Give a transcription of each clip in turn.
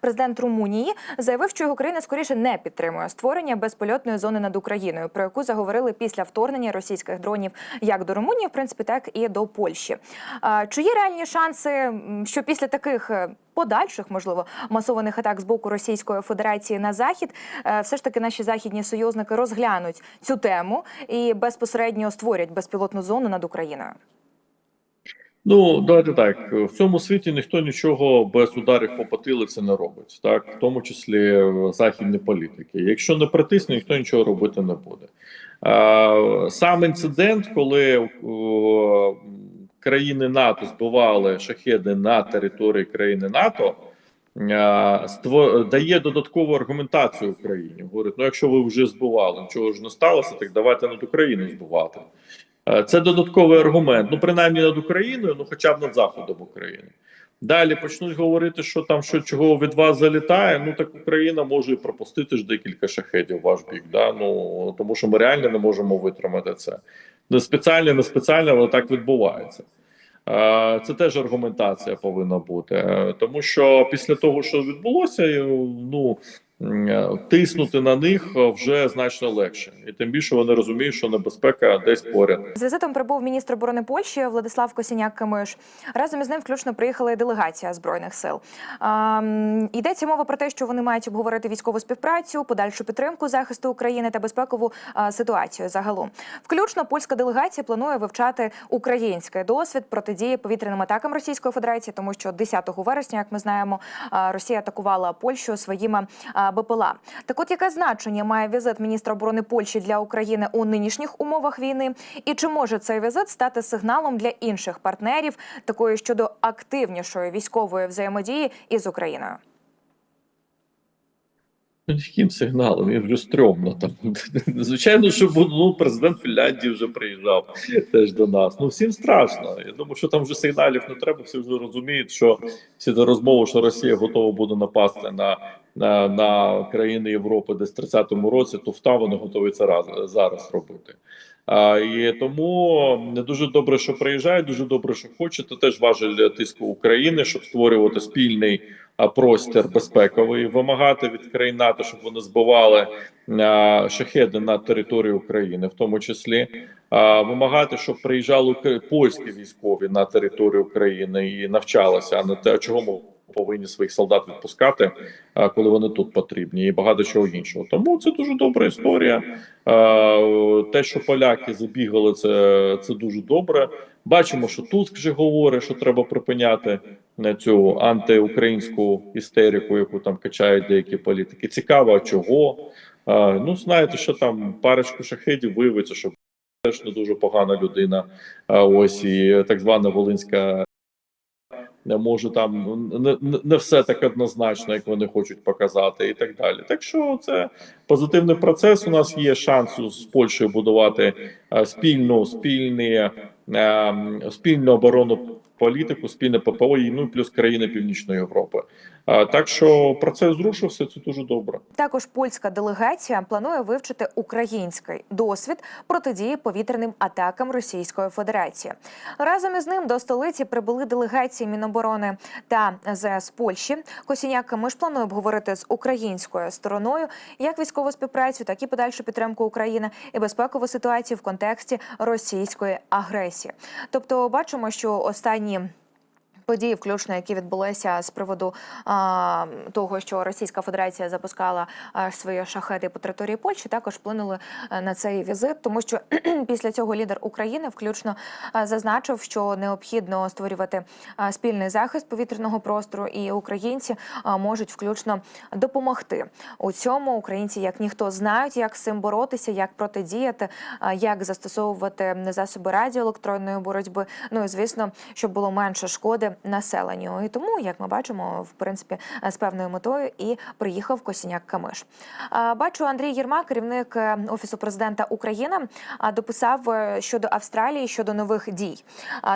Президент Румунії заявив, що його країна скоріше не підтримує створення безпольотної зони над Україною, про яку заговорили після вторгнення російських дронів як до Румунії, в принципі, так і до Польщі. Чи є реальні шанси, що після таких е, подальших, можливо, масованих атак з боку Російської Федерації на захід, е, все ж таки наші західні союзники розглянуть цю тему і безпосередньо створять безпілотну зону над Україною? Ну, давайте так. В цьому світі ніхто нічого без ударів по потилиці не робить, так, в тому числі е, західні політики. Якщо не притисне, ніхто нічого робити не буде. Сам інцидент, коли е, країни НАТО збивали шахеди на території країни НАТО. е, Дає додаткову аргументацію Україні. Говорить: ну якщо ви вже збивали, нічого ж не сталося, так давайте над Україною збивати. Е, Це додатковий аргумент. Ну, принаймні над Україною, ну хоча б над заходом України. Далі почнуть говорити, що там що чого від вас залітає. Ну так Україна може пропустити ж декілька шахедів ваш бік. Да? Ну тому що ми реально не можемо витримати це. Не спеціально, не спеціально, але так відбувається. Е, Це теж аргументація повинна бути, Е, тому що після того, що відбулося, ну тиснути на них е, вже значно легше, і тим більше вони розуміють, що небезпека десь поряд. З візитом прибув міністр оборони Польщі Владислав Косіняк-Камиш. Разом із ним включно приїхала і делегація збройних сил. Йдеться мова про те, що вони мають обговорити військову співпрацю, подальшу підтримку захисту України та безпекову е, ситуацію загалом. Включно польська делегація планує вивчати український досвід протидії повітряним атакам Російської Федерації, тому що 10 вересня, як ми знаємо, е, Росія атакувала Польщу своїми е, БПЛА. Так, от яке значення має візит міністра оборони Польщі для України у нинішніх умовах війни? І чи може цей візит стати сигналом для інших партнерів такої щодо активнішої військової взаємодії із Україною? Ну, Яким сигналом? Їм вже стрьомно там. Звичайно, що ну, президент Фінляндії вже приїжджав теж до нас. Ну всім страшно. Я думаю, що там вже сигналів не треба. Всі вже розуміють, що всі ці розмови, що Росія готова буде напасти на, на, країни Європи десь в 30-му році, то вта вони готові це раз, зараз робити. А, і тому не дуже добре, що приїжджають, дуже добре, що хочуть. Це теж важель тиску України, щоб створювати спільний простір безпековий, вимагати від країн НАТО, щоб вони збивали а, шахеди на територію України, в тому числі а, вимагати, щоб приїжджали польські військові на територію України і навчалися, а не те, чого ми повинні своїх солдат відпускати, а, коли вони тут потрібні, і багато чого іншого. Тому це дуже добра історія. Те, що поляки забігали, це, це дуже добре. Бачимо, що Туск вже говорить, що треба припиняти на цю антиукраїнську істерику, яку там качають деякі політики. Цікаво, чого? Ну, знаєте, що там парочку шахедів виявиться, що теж не дуже погана людина. Ось і так звана Волинська. Не може там не, не- все так однозначно, як вони хочуть показати, і так далі. Так що це позитивний процес. У нас є шанс з Польщею будувати е, спільну спільні, е, спільну оборонну політику, спільне ППО, і, ну плюс країни Північної Європи. Так що процес зрушився. Це дуже добре. Також польська делегація планує вивчити український досвід протидії повітряним атакам Російської Федерації. Разом із ним до столиці прибули делегації Міноборони та ЗС Польщі. Косіняк ми ж планує обговорити з українською стороною як військову співпрацю, так і подальшу підтримку України і безпекову ситуацію в контексті російської агресії. Тобто, бачимо, що останні. Україні. Події, включно які відбулися з приводу а, того, що Російська Федерація запускала а, свої шахеди по території Польщі, також вплинули а, на цей візит, тому що після цього лідер України включно а, зазначив, що необхідно створювати а, спільний захист повітряного простору, і українці а, можуть включно допомогти у цьому. Українці, як ніхто, знають, як з цим боротися, як протидіяти, а, як застосовувати засоби радіоелектронної боротьби. Ну і звісно, щоб було менше шкоди населенню. І тому, як ми бачимо, в принципі, з певною метою і приїхав Косіняк Камиш. Бачу, Андрій Єрмак, керівник е, офісу президента України, дописав е, щодо Австралії щодо нових дій.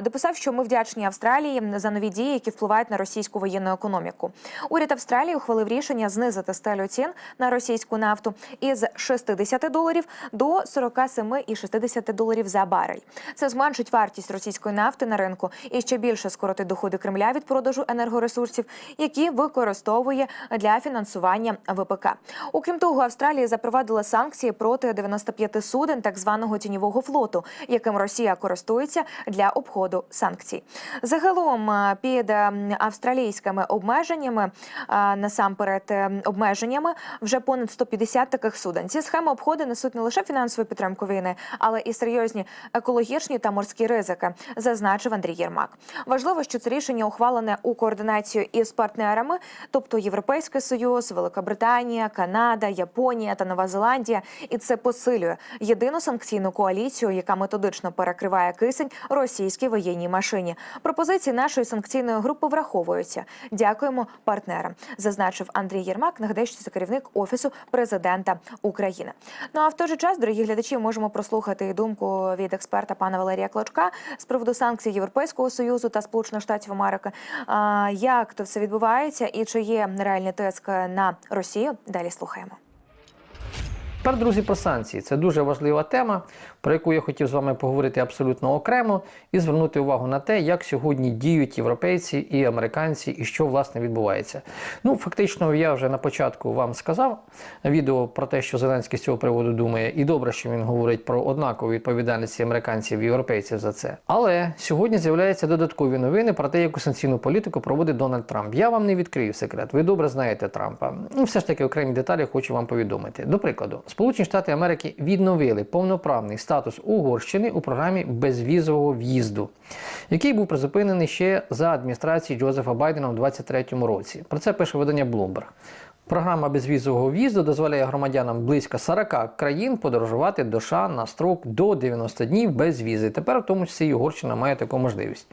Дописав, що ми вдячні Австралії за нові дії, які впливають на російську воєнну економіку. Уряд Австралії ухвалив рішення знизити стелю цін на російську нафту із 60 доларів до 47,60 доларів за барель. Це зменшить вартість російської нафти на ринку і ще більше скоротить доходи вигоди Кремля від продажу енергоресурсів, які використовує для фінансування ВПК. Окрім того, Австралія запровадила санкції проти 95 суден так званого тіньового флоту, яким Росія користується для обходу санкцій. Загалом е, під е, австралійськими обмеженнями, е, насамперед обмеженнями, вже понад 150 таких суден. Ці схеми обходу несуть не лише фінансову підтримку війни, але і серйозні екологічні та морські ризики, зазначив Андрій Єрмак. Важливо, що це рішення ухвалене у координацію із партнерами, тобто Європейський Союз, Велика Британія, Канада, Японія та Нова Зеландія, і це посилює єдину санкційну коаліцію, яка методично перекриває кисень російській воєнній машині. Пропозиції нашої санкційної групи враховуються. Дякуємо партнерам, зазначив Андрій Єрмак. Нагадаю, що керівник офісу президента України. Ну а в той же час, дорогі глядачі, можемо прослухати думку від експерта пана Валерія Клочка з приводу санкцій Європейського союзу та Сполучених Штатів Америки. А, як то все відбувається, і чи є реальний тиск на Росію? Далі слухаємо. Тепер, друзі, про санкції. Це дуже важлива тема, про яку я хотів з вами поговорити абсолютно окремо і звернути увагу на те, як сьогодні діють європейці і американці, і що власне відбувається. Ну, фактично, я вже на початку вам сказав відео про те, що Зеленський з цього приводу думає, і добре, що він говорить про однакову відповідальність американців і європейців за це. Але сьогодні з'являються додаткові новини про те, яку санкційну політику проводить Дональд Трамп. Я вам не відкрию секрет. Ви добре знаєте Трампа. Ну, все ж таки окремі деталі хочу вам повідомити. До прикладу, Сполучені Штати Америки відновили повноправний статус Угорщини у програмі безвізового в'їзду, який був призупинений ще за адміністрації Джозефа Байдена у 2023 році. Про це пише видання Bloomberg. Програма безвізового в'їзду дозволяє громадянам близько 40 країн подорожувати до США на строк до 90 днів без візи. Тепер, в тому числі, і Угорщина має таку можливість.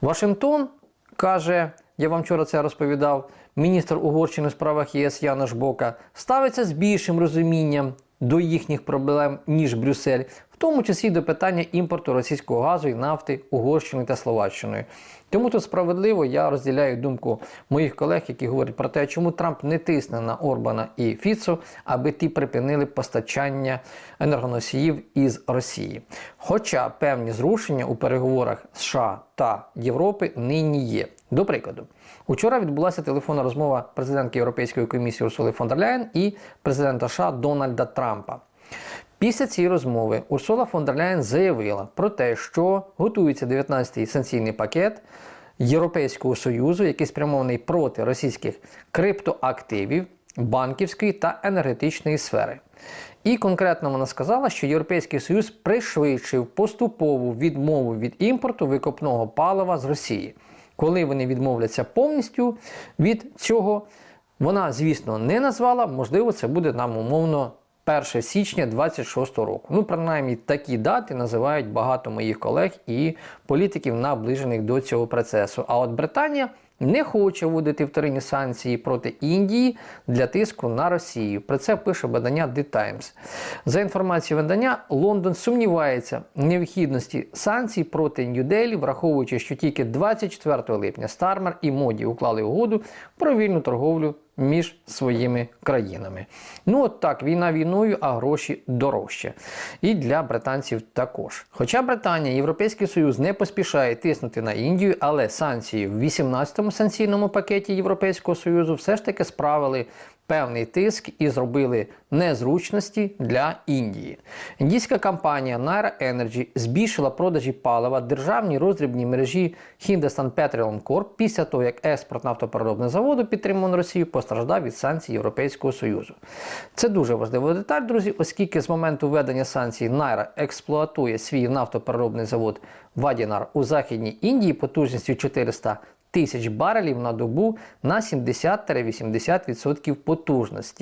Вашингтон каже, я вам вчора це розповідав, міністр Угорщини у справах ЄС Янош Бока ставиться з більшим розумінням до їхніх проблем, ніж Брюссель, в тому числі до питання імпорту російського газу і нафти Угорщини та Словаччиною. Тому тут справедливо я розділяю думку моїх колег, які говорять про те, чому Трамп не тисне на Орбана і Фіцу, аби ті припинили постачання енергоносіїв із Росії. Хоча певні зрушення у переговорах США та Європи нині є. До прикладу, учора відбулася телефонна розмова президентки Європейської комісії Урсули фон дер Ляєн і президента США Дональда Трампа. Після цієї розмови Урсула фон дер Ляєн заявила про те, що готується 19-й санкційний пакет Європейського Союзу, який спрямований проти російських криптоактивів, банківської та енергетичної сфери. І конкретно вона сказала, що Європейський Союз пришвидшив поступову відмову від імпорту викопного палива з Росії. Коли вони відмовляться повністю від цього, вона, звісно, не назвала, можливо, це буде нам умовно 1 січня 26 року. Ну, принаймні, такі дати називають багато моїх колег і політиків, наближених до цього процесу. А от Британія не хоче вводити вторинні санкції проти Індії для тиску на Росію. Про це пише видання The Times. За інформацією видання, Лондон сумнівається в необхідності санкцій проти Нью-Делі, враховуючи, що тільки 24 липня Стармер і Моді уклали угоду про вільну торговлю між своїми країнами. Ну от так, війна війною, а гроші дорожче. І для британців також. Хоча Британія, Європейський Союз не поспішає тиснути на Індію, але санкції в 18-му санкційному пакеті Європейського Союзу все ж таки справили певний тиск і зробили незручності для Індії. Індійська компанія Naira Energy збільшила продажі палива державній роздрібній мережі Hindustan Petroleum Corp після того, як експорт нафтопереробного заводу, підтримуваний Росією, постраждав від санкцій Європейського Союзу. Це дуже важлива деталь, друзі, оскільки з моменту введення санкцій Naira експлуатує свій нафтопереробний завод Вадінар у Західній Індії потужністю 400 тисяч барелів на добу на 70-80% потужності.